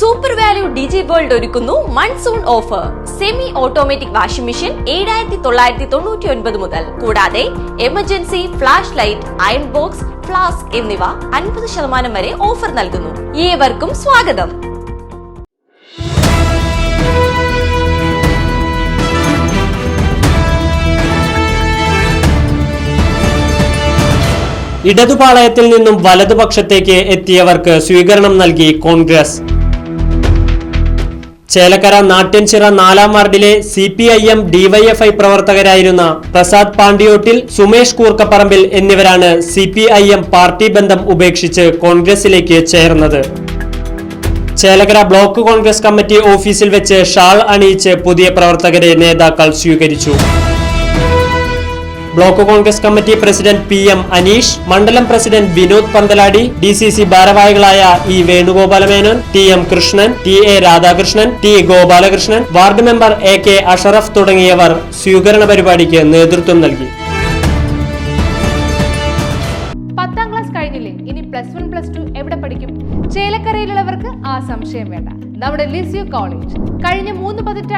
Super value ഡിജി world ഒരുക്കുന്നു. Monsoon offer semi automatic washing machine ഏഴായിരത്തി തൊള്ളായിരത്തി തൊണ്ണൂറ്റി ഒൻപത് മുതൽ. കൂടാതെ emergency flash light iron box flask എന്നിവ അൻപത് ശതമാനം വരെ ഓഫർ നൽകുന്നു. ഏവർക്കും സ്വാഗതം. ഇടതുപാളയത്തിൽ നിന്നും വലതുപക്ഷത്തേക്ക് എത്തിയവർക്ക് സ്വീകരണം നൽകി കോൺഗ്രസ്. ചേലക്കര നാട്യൻചിറ നാലാം വാർഡിലെ C P I M DYFI പ്രവർത്തകരായിരുന്ന Prasad Pandiyottil Sumesh കൂർക്കപ്പറമ്പിൽ എന്നിവരാണ് C P I M party ബന്ധം ഉപേക്ഷിച്ച് കോൺഗ്രസിലേക്ക് ചേർന്നത്. ചേലക്കര ബ്ലോക്ക് കോൺഗ്രസ് കമ്മിറ്റി ഓഫീസിൽ വെച്ച് ഷാൾ അണിയിച്ച് പുതിയ പ്രവർത്തകരെ നേതാക്കൾ സ്വീകരിച്ചു. Block Congress committee president P M Aneesh മണ്ഡലം president Vinod Panthaladi D C C ഭാരവാഹികളായ E Venugopalamenon T M Krishnan T A Radhakrishnan T Gopalakrishnan ward member A K Ashraf തുടങ്ങിയവർ സ്വീകരണ പരിപാടിക്ക് നേതൃത്വം നൽകി. പത്താം ക്ലാസ് കഴിഞ്ഞില്ലേ? ഇനി പ്ലസ് വൺ പ്ലസ് ടു എവിടെ പഠിക്കും? ചേലക്കരയിലുള്ളവർക്ക് ആ സംശയം വേണ്ട. നമ്മുടെ ലിസ്യു കോളേജ് കഴിഞ്ഞ മൂന്ന് പതിറ്റാണ്ടിൽ